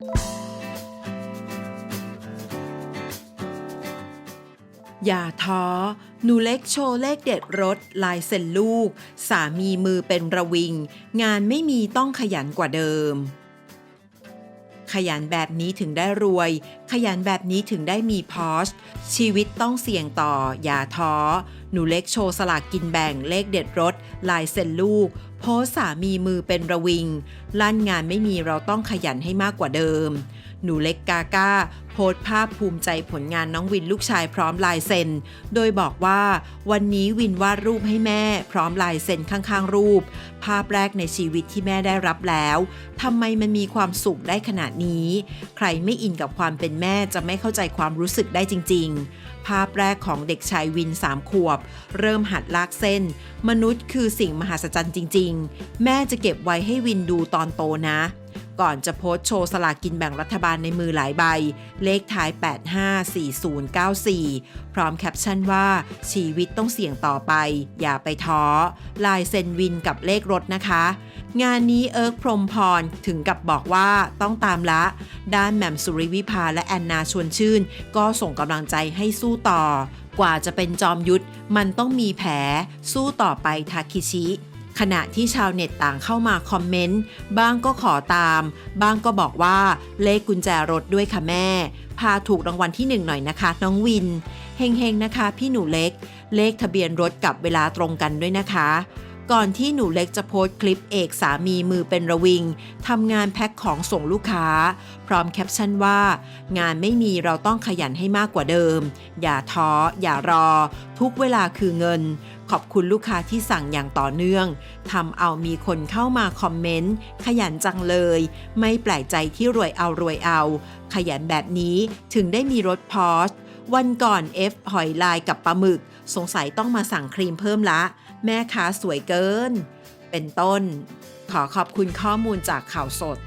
อย่าท้อ หนูเล็กโชว์เลขเด็ดรถ ลายเซ็นลูก สามีมือเป็นระวิง งานไม่มีต้องขยันกว่าเดิม ขยันแบบนี้ถึงได้รวย ขยันแบบนี้ถึงได้มีพอชชีวิตต้องเสี่ยงต่อ อย่าท้อ หนูเล็กโชว์สลากกินแบ่งเลขเด็ดรถ ลายเซ็นลูก โพสสามีมือเป็นระวิง ลั่นงานไม่มีเราต้องขยันให้มากกว่าเดิม หนูเล็กกาก้า โพสภาพภูมิใจผลงานน้องวินลูกชายพร้อมลายเซ็น โดยบอกว่าวันนี้วินวาดรูปให้แม่ พร้อมลายเซ็นข้างๆรูป ภาพแรกในชีวิตที่แม่ได้รับแล้วทำไมมันมีความสุขได้ขนาดนี้ ใครไม่อินกับความเป็นแม่จะไม่เข้าใจความรู้สึกได้จริง ๆ ภาพแรกของเด็กชายวินสามขวบ เริ่มหัดลากเส้น มนุษย์คือสิ่งมหัศจรรย์จริงๆแม่จะเก็บไว้ให้วินดูตอนโตนะ ก่อนจะโพสโชว์สลากกินแบ่งรัฐบาลในมือหลายใบ เลขท้าย 854094 พร้อมแคปชั่นว่า ชีวิตต้องเสี่ยงต่อไป อย่าไปท้อ ลายเซ็นวินกับเลขรถนะคะ งานนี้เอิร์กพรมพรถึงกับบอกว่าต้องตามละ ด้านแหม่มสุริวิภาและแอนนาชวนชื่น ก็ส่งกำลังใจให้สู้ต่อกว่าจะเป็นจอมยุทธมันต้องมีแผล สู้ต่อไปทาคิชิ ขณะที่ชาวเน็ตต่างเข้ามาคอมเมนต์ บ้างก็ขอตาม บ้างก็บอกว่าเลขกุญแจรถด้วยค่ะแม่ พาถูกรางวัลที่หนึ่งหน่อยนะคะ น้องวิน เฮงๆนะคะ พี่หนูเล็ก เลขทะเบียนรถกับเวลาตรงกันด้วยนะคะก่อนที่หนูเล็กจะโพสต์คลิปเอกสามีมือเป็นระวิงทำงานแพ็คของส่งลูกค้า พร้อมแคปชั่นว่า งานไม่มีเราต้องขยันให้มากกว่าเดิม อย่าท้อ อย่ารอ ทุกเวลาคือเงิน ขอบคุณลูกค้าที่สั่งอย่างต่อเนื่องทำเอามีคนเข้ามาคอมเมนต์ขยันจังเลย ไม่แปลกใจที่รวยเอารวยเอา ขยันแบบนี้ถึงได้มีรถพอสวันก่อนเอฟหอยลายกับปลาหมึก สงสัยต้องมาสั่งครีมเพิ่มละ แม่ค้าสวยเกิน เป็นต้น ขอขอบคุณข้อมูลจากข่าวสด